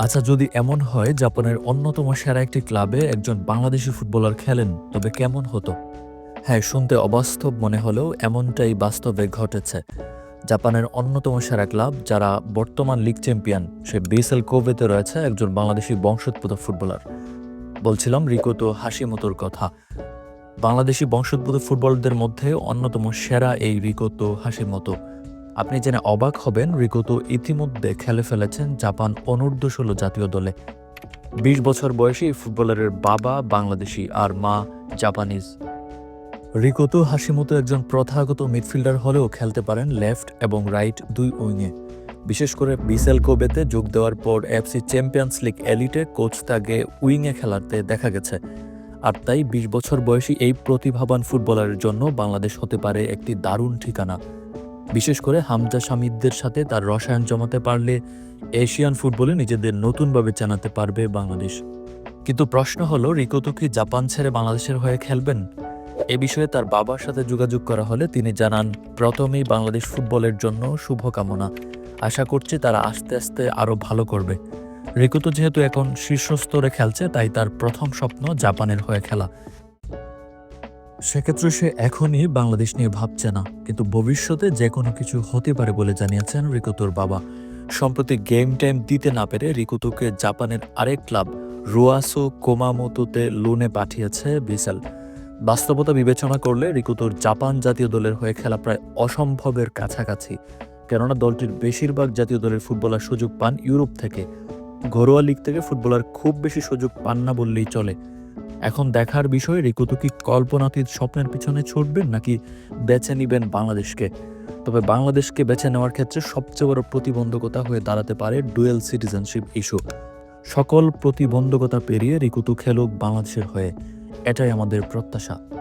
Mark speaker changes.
Speaker 1: আচ্ছা যদি এমন হয় জাপানের অন্যতম সেরা একটি ক্লাবে একজন বাংলাদেশি ফুটবলার খেলেন, তবে কেমন হতো? হ্যাঁ শুনতে অবাস্তব মনে হলেও এমনটাই বাস্তবে ঘটেছে। জাপানের অন্যতম সেরা ক্লাব, যারা বর্তমান লিগ চ্যাম্পিয়ন, সে বিএসএল কোভেতে রয়েছে একজন বাংলাদেশি বংশোদ্ভূত ফুটবলার। বলছিলাম রিকোতো হাসিমতোর কথা। বাংলাদেশি বংশোদ্ভূত ফুটবলারদের মধ্যে অন্যতম সেরা এই রিকোতো হাসিমতো আপনি জেনে অবাক হবেন রিকোতো ইতিমধ্যে খেলে ফেলেছেন জাপান অনূর্ধ্ব ষোলো জাতীয় দলে। বিশ বছর বয়সী ফুটবলারের বাবা বাংলাদেশি আর মা জাপানিজ। রিকোতো হাসিমতো একজন প্রথাগত মিডফিল্ডার হলেও খেলতে পারেন লেফট এবং রাইট দুই উইংয়ে। বিশেষ করে বিসেল কোবেতে যোগ দেওয়ার পর এফসি চ্যাম্পিয়ন্স লিগ এলিটে কোচ তাকে উইংয়ে খেলাতে দেখা গেছে। আর তাই বিশ বছর বয়সী এই প্রতিভাবান ফুটবলারের জন্য বাংলাদেশ হতে পারে একটি দারুণ ঠিকানা। বিশেষ করে হামজা শামিদদের সাথে তার রসায়ন জমাতে পারলে এশিয়ান ফুটবলে নিজেদের নতুনভাবে জানাতে পারবে বাংলাদেশ। কিন্তু প্রশ্ন হলো রিকোতো কি জাপান ছেড়ে বাংলাদেশের হয়ে খেলবেন? এ বিষয়ে তার বাবার সাথে যোগাযোগ করা হলে তিনি জানান, প্রথমেই বাংলাদেশ ফুটবলের জন্য শুভকামনা। আশা করছি তারা আস্তে আস্তে আরও ভালো করবে। রিকুতো যেহেতু এখন শীর্ষস্তরে খেলছে, তাই তার প্রথম স্বপ্ন জাপানের হয়ে খেলা। সেক্ষেত্রে সে এখনই বাংলাদেশ নিয়ে ভাবছে না, কিন্তু ভবিষ্যতে যে কোনো কিছু হতে পারে বলে জানিয়েছেন রিকুতোর বাবা। সম্প্রতি গেম টাইম দিতে না পেরে রিকুতোকে জাপানের আরেক ক্লাব, রুয়াসো কোমামোতোতে লোনে পাঠিয়েছে বিসেল। বাস্তবতা বিবেচনা করলে রিকুতোর জাপান জাতীয় দলের হয়ে খেলা প্রায় অসম্ভবের কাছাকাছি, কেননা দলটির বেশিরভাগ জাতীয় দলের ফুটবলার সুযোগ পান ইউরোপ থেকে। ঘরোয়া লিগ থেকে ফুটবলার খুব বেশি সুযোগ পান না বললেই চলে। এখন দেখার বিষয় রিকুতু কি কল্পনাতীত স্বপ্নের পিছনে ছুটবেন নাকি বেছে নিবেন বাংলাদেশকে? তবে বাংলাদেশকে বেছে নেওয়ার ক্ষেত্রে সবচেয়ে বড় প্রতিবন্ধকতা হয়ে দাঁড়াতে পারে ডুয়েল সিটিজেনশিপ ইস্যু। সকল প্রতিবন্ধকতা পেরিয়ে রিকুতু খেলুক বাংলাদেশের হয়ে। এটাই আমাদের প্রত্যাশা।